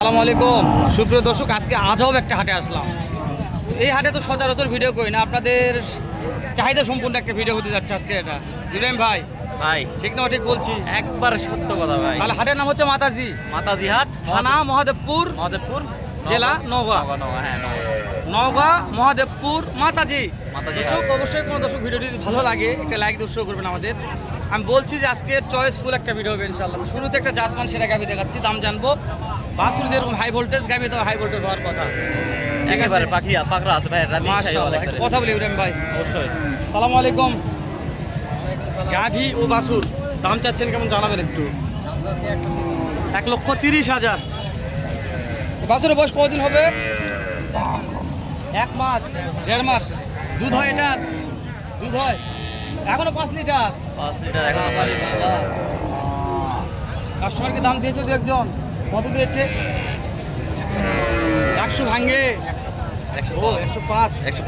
আসসালামু আলাইকুম। সুপ্রিয় দর্শক আজকে আজব একটা হাটে আসলাম। এই হাটে তো সচরাচর ভিডিও করি না আপনাদের চাহিদা সম্পূর্ণ একটা ভিডিও হতে যাচ্ছে আজকে এটা। ইব্রাহিম ভাই ভাই ঠিক না ঠিক বলছি? একবার সত্য কথা ভাই। তাহলে হাটের নাম হচ্ছে মাতাজি। মাতাজি হাট থানা মহাদেবপুর মহাদেবপুর জেলা নওগাঁ। নওগাঁ। হ্যাঁ মহাদেবপুর মাতাজি। দর্শক অবশ্যই কোনো দর্শক ভিডিওটি ভালো লাগে একটা লাইক দর্শক করবেন আমাদের। আমি বলছি যে আজকে চয়েসফুল একটা ভিডিও হবে ইনশাল্লাহ শুরুতে একটা জাতমান সেটা গাভি দেখাচ্ছি দাম জানব। বাছুর যেরকম হাই ভোল্টেজ গাভি তো হাই ভোল্টেজ হওয়ার কথা। ঠিক আছে? একেবারে পাখি পাকড়া আছে ভাই কথা বলি ইব্রাহিম ভাই। অবশ্যই। সালাম আলাইকুম। গাভি ও বাছুর দাম চাচ্ছেন কেমন জানাবেন একটু? এক লক্ষ তিরিশ হাজার। বাছুরের বয়স কতদিন হবে? এক মাস দেড় মাস। দুধ হয় এটার দুধ হয়? এখনও পাঁচ লিটার? পাঁচ লিটার এখন কাস্টমারকে দাম দিয়েছে দু একজন। কত দিয়েছে? একশো ভাঙ্গে ও একশো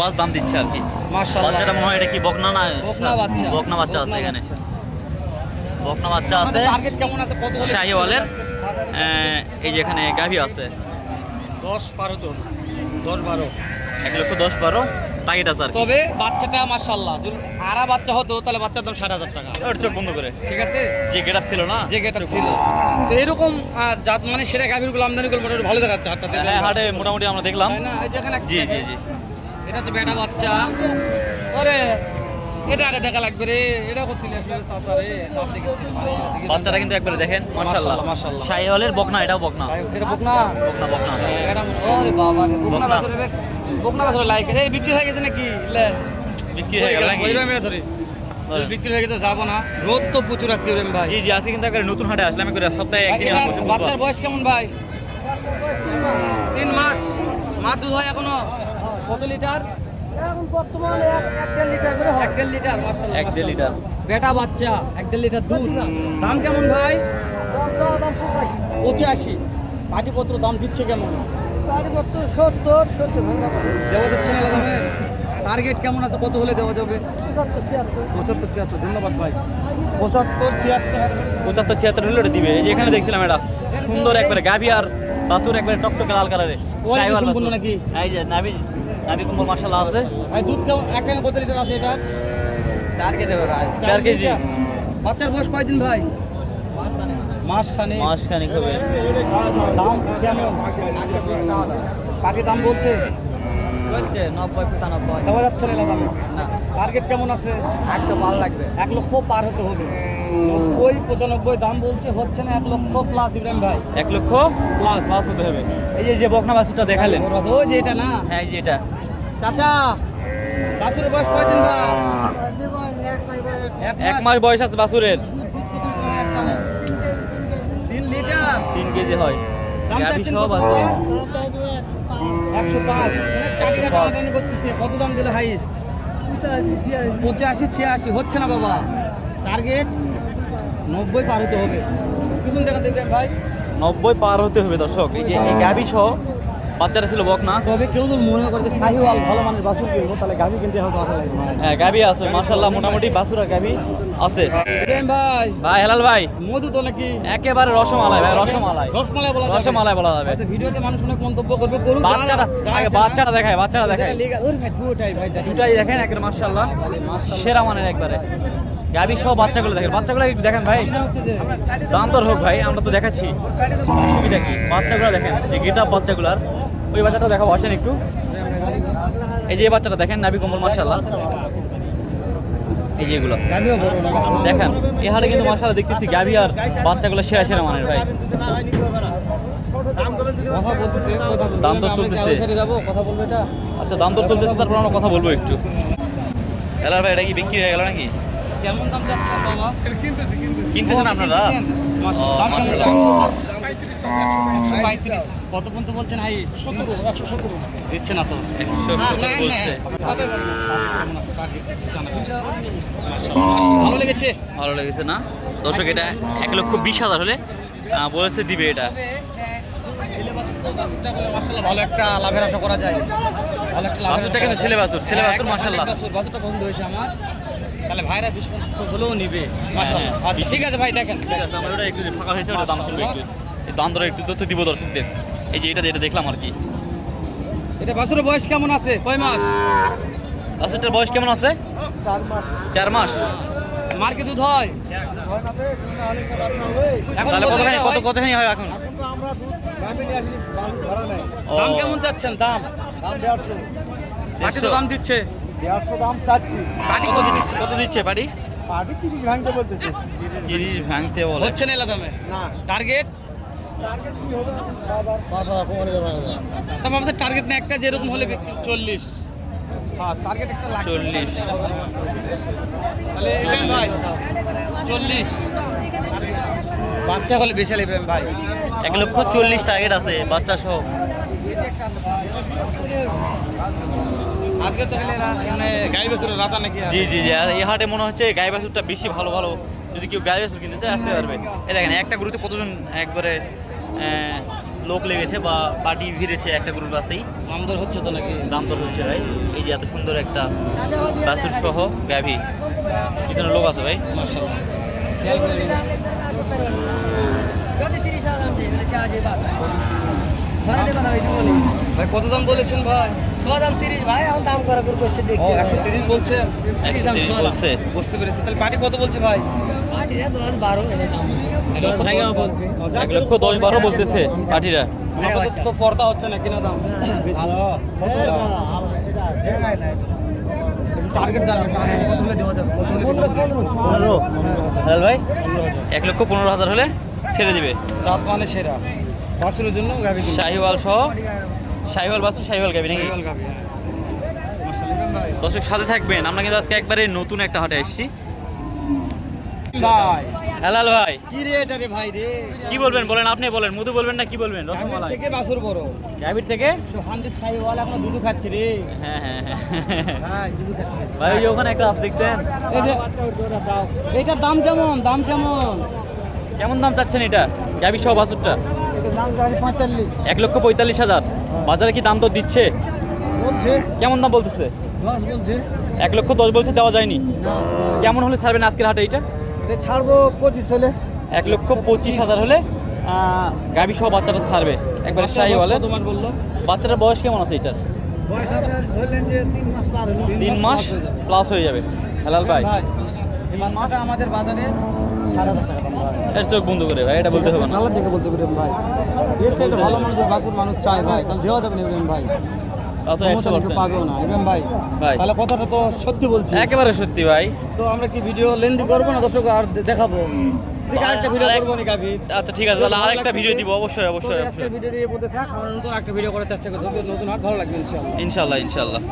পাঁচ। দাম দিচ্ছে আর কি। বাচ্চাটা মনে হয় এটা কি বকনা না বকনা বাচ্চা। বকনা বাচ্চা আছে এখানে। বকনা বাচ্চা আছে। টার্গেট কেমন আছে? কত শাহিওয়ালের। এই যে এখানে গাভি আছে। দশ বারো তো দশ বারো। এক লক্ষ দশ বারো। টার্গেট আছে তবে বাচ্চাটা মার্শাল্লাহ আরা বাচ্চা হতো তাহলে বাচ্চার দাম ষাট হাজার টাকা। ওর চোখ বন্ধ করে। ঠিক আছে? যে গেট ছিল না যে গেট ছিল। তো এরকম জাত মানে সেরা গাভীরগুলো আমদানি মোটামুটি ভালো দেখাচ্ছে হাটটাতে। হ্যাঁ হাটে মোটামুটি আমরা দেখলাম। না? এই যেখানে একটা জি জি জি। এটা হচ্ছে বেটা বাচ্চা। ওরে এটা আগে দেখা লাগবে রে। এটা করতে বাচ্চাটা কিন্তু একবারে দেখেন মাশাআল্লাহ। মাশাআল্লাহ, মাশাআল্লাহ। শাহিওয়ালের বকনা এটাও বকনা। এটা বকনা? বকনা বকনা এটা ওরে বাবা রে বকনা বকনা। বকনা লাইক এই বিক্রি হয়ে গেছে নাকি? লে। বিক্রি হয়ে গেল নাকি? ওইরকম মেরে ধরি। বিক্রি হয়ে গেছে যাব না। রোদ তো প্রচুর আজকে ভাই। জি জি আজকে কিন্তু একবারে নতুন হাটে আসলাম। করে সপ্তাহে একদিন এটা আমরা বসে বাচ্চার বয়স কেমন ভাই? তিন মাস। মা দুধ হয় এখনও? কত লিটার? এখন বর্তমানে এক দেড় লিটার করে এক দেড় লিটার এক দেড় লিটার। বেটা বাচ্চা এক দেড় লিটার দুধ। দাম কেমন ভাই? দাম পঁচাশি। পাটিপত্র দাম দিচ্ছে কেমন? পাটিপত্র সত্তর সত্তর। দেওয়া যাচ্ছে না দামে টার্গেট কেমন আছে? কত হলে দেওয়া যাবে? পঁচাত্তর ছিয়াত্তর। পঁচাত্তর ছিয়াত্তর। ধন্যবাদ ভাই। পঁচাত্তর ছিয়াত্তর। পঁচাত্তর ছিয়াত্তর হলে ওটা দিবে। এই যে এখানে দেখছিলাম এটা। সুন্দর একবারে গাভি আর বাসুর একবারে টকটকে লাল কালারে। সম্পূর্ণ নাকি? এই যে নাভি নাভি কুম্বল মাশাআল্লাহ আছে। ভাই দুধ কেমন? এক টাইমে কত লিটার আছে এটা? চার কেজি চার কেজি। বাচ্চার বয়স কয়দিন ভাই? মাস খানে মাস খানিক হবে। দাম কেমন? কাকে দাম বলছে? হচ্ছে নব্বই পঁচানব্বই। দেওয়া যাচ্ছে না দাম না। টার্গেট কেমন আছে? একশো ভালো লাগবে। এক লক্ষ পার হতে হবে। নব্বই পঁচানব্বই দাম বলছে হচ্ছে না এক লক্ষ প্লাস ইব্রাহিম ভাই। এক লক্ষ প্লাস পাঁচ হতে হবে। এই যে- যে বকনা বাসুরটা দেখালেন। ওই যে এটা না? হ্যাঁ এই যে এটা। চাচা বাছুরের বয়স কয়দিন ভাই? এক মাস বয়স আছে বাসুরের তিন লিটার তিন কেজি। হয়। দাম চাচ্ছেন কত? আছে। একশো পাঁচ। টাকা টানাটানি করতেছে। কত দাম দিলে হাইস্ট পঁচাশি ছিয়াশি। হচ্ছে না বাবা। টার্গেট নব্বই পার হতে হবে। পিছন দেখা দেখবেন ভাই। নব্বই পার হতে হবে দর্শক। এই যে এই গাভি সহ বাচ্চাটা ছিল বকনা তবে কেউ যদি মনে করে যে শাহিওয়াল ভালো মানের বাসুর কিনবো তাহলে গাভি কিনতে হবে মাথা লাগবে হ্যাঁ গাভি আছে মাশাল্লাহ মোটামুটি বাসুরা গাভি আছে। ভাই। ভাই হেলাল ভাই। মধু তো নাকি? একেবারে রসমালাই ভাই রসমালাই। রসমালাই বলা রসমালাই বলা যাবে। হয়তো ভিডিওতে মানুষ অনেক মন্তব্য করবে করুক বাচ্চাটা বাচ্চাটা দেখায় বাচ্চাটা দেখায়। ওর ভাই দুটাই ভাই দেখেন। দুটাই দেখেন একেবারে মাশাল্লাহ সেরা মানের একবারে। গাভি সহ বাচ্চাগুলো দেখেন। বাচ্চাগুলো একটু দেখেন ভাই। দাম তোর হোক ভাই আমরা তো দেখাচ্ছি। অসুবিধা কি? বাচ্চাগুলো দেখেন যে গেট আপ বাচ্চাগুলার। ওই বাচ্চাটা দেখাবো আসেন একটু। এই যে বাচ্চাটা দেখেন নাবি কম্বল মাশাল্লাহ এই যে এগুলো। গাভিও দেখেন এই হাটে কিন্তু মাশাল্লাহ দেখতেছি গাভি আর বাচ্চাগুলো সেরা সেরা মানের ভাই। দাম আমরা চলতেছে। আচ্ছা দাম তো চলতেছে তারপর আমরা কথা বলব একটু। এলার ভাই এটা কি বিক্রি হয়ে গেল নাকি? কেমন দাম চাচ্ছেন বাবা? কিনতেছেন আপনারা? কত পর্যন্ত বলছেন হাই দিচ্ছে না তো? টার্গেট জানাবেন। মাশাআল্লাহ, ভালো লেগেছে? ভালো লেগেছে না? দর্শক এটা এক লক্ষ বিশ হাজার হলে বলেছে দিবে এটা। মাশাআল্লাহ, ভালো একটা লাভের আশা করা যায়। ভালো একটা লাভের কিন্তু হ্যাঁ, মাশাআল্লাহ। ভালো বাছুর, হয়েছে আমার। তাহলে ভাইরা বিশ হলেও নিবে। মাশাআল্লাহ। হ্যাঁ। আচ্ছা ঠিক আছে ভাই দেখেন। ঠিক আছে আমার ওটা একটু ফাঁকা হয়েছে ওটা দাম শুনব একটু। এই দাম ধরে একটু তথ্য দিব দর্শকদের। এই যে এটা যেটা দেখলাম আর কি। এটা বাছুরের বয়স কেমন আছে? কয় মাস? বাছুরটার বয়স কেমন আছে? চার মাস। চার মাস। মার কি দুধ হয়? এখন কতখানি কত কতখানি হয় এখন? দাম কেমন চাচ্ছেন? দাম? তো দাম দিচ্ছে। দেড়শো দাম চাচ্ছি। কত দিচ্ছে দিচ্ছে? কত দিচ্ছে বাড়ি? পাটি তিরিশ ভাঙতে বলতেছে। তিরিশ ভাঙতে বলে। হচ্ছে না এলাকামে না। টার্গেট তবে আমাদের টার্গেট না একটা যেরকম হলে চল্লিশ। হ্যাঁ টার্গেট একটা চল্লিশ। তাহলে ভাই চল্লিশ। বাচ্চা হলে বেশি নেবেন ভাই। এক লক্ষ চল্লিশ টার্গেট আছে বাচ্চা সহ। আজকে তো মানে গাই বেসুর রাতা নাকি জি জি জি। এই হাটে মনে হচ্ছে গাই বাছুরটা বেশি ভালো ভালো। যদি কেউ গাই বাছুর কিনতে চায় আসতে পারবে। এই দেখেন একটা গরুতে কতজন একবারে লোক লেগেছে বা পার্টি ভিড়েছে একটা গরুর কাছেই দাম দর হচ্ছে তো নাকি? দাম দর হচ্ছে ভাই। এই যে এত সুন্দর একটা বাছুর সহ গাভি পিছনে লোক আছে ভাই। মার্শাল্লাহ ভাই কত দাম বলেছেন ভাই? ছ দাম তিরিশ ভাই এখন দাম করা করে করছে দেখছি। একশো তিরিশ বলছেন একশো তিরিশ বলছে। বুঝতে পেরেছি। তাহলে পার্টি কত বলছে ভাই? পাটিরা দশ বারো দশ ভাইও বলছে। এক লক্ষ দশ বারো বলতেছে পার্টিরা। তো পর্দা হচ্ছে না কিনা দাম? ভালো। টার্গেট যাবে। কত হলে পনেরো ভাই? এক লক্ষ পনেরো হাজার হলে ছেড়ে দিবে। চাপ মানে সেরা। জন্য শাহিওয়াল সহ? শাহিওয়াল বাসু শাহিওয়াল গাবি নাকি? হ্যাঁ। দর্শক সাথে থাকবেন। আমরা কিন্তু আজকে একবারে নতুন একটা হাটে এসেছি। ভাই। হেলাল ভাই। কি রে এটা রে ভাই রে? কি বলবেন? বলেন আপনি বলেন। মধু বলবেন না কি বলবেন? রসমালাই থেকে বাছুর বড়। গাবির থেকে? এখনও দুধু খাচ্ছে রে। হ্যাঁ হ্যাঁ হ্যাঁ। হ্যাঁ দুধু খাচ্ছে। ভাই ওই ওখানে একটা আছে দেখছেন? এই যে এটার দাম কেমন? দাম কেমন? কেমন দাম চাচ্ছেন এটা? গাবি সহ পঁয়তাল্লিশ। এক লক্ষ পঁয়তাল্লিশ হাজার। বাজারে কি দাম তো দিচ্ছে? বলছে। কেমন দাম বলতেছে? দশ বলছে। এক লক্ষ দশ বলছে দেওয়া যায়নি। কেমন হলে ছাড়বেন আজকের হাটে এইটা? এটা ছাড়বো পঁচিশ হলে। এক লক্ষ পঁচিশ হাজার হলে গাবি সহ বাচ্চাটা ছাড়বে। একবার শাহি বলে। তোমার বলল? বাচ্চাটার বয়স কেমন আছে এটার? বয়স আপনার ধরলেন যে তিন মাস পার হলো। তিন মাস প্লাস হয়ে যাবে। হেলাল ভাই। এই বাচ্চাটা আমাদের বাজারে সাড়ে হাজার টাকা দাম ভাই। এর চোখ বন্ধ করে ভাই এটা বলতে হবে না। বলতে পারেন ভাই। এর চাইতে ভালো মানুষ বাসুর মানুষ চায় ভাই তাহলে দেওয়া যাবে না ভাই। তা তো একশো পাবেও না। ইব্রাহিম ভাই ভাই। তাহলে কথাটা তো সত্যি বলছি। একেবারে সত্যি ভাই। তো আমরা কি ভিডিও লেন্দি করব না দর্শক আর দেখাবো? আচ্ছা ঠিক আছে তাহলে আরেকটা ভিডিও দিব অবশ্যই অবশ্যই একটা ভিডিও এর থাক আমরা নতুন একটা ভিডিও করার চেষ্টা করব। নতুন আর ভালো লাগবে ইনশাল্লাহ ইনশাল্লাহ ইনশাল্লাহ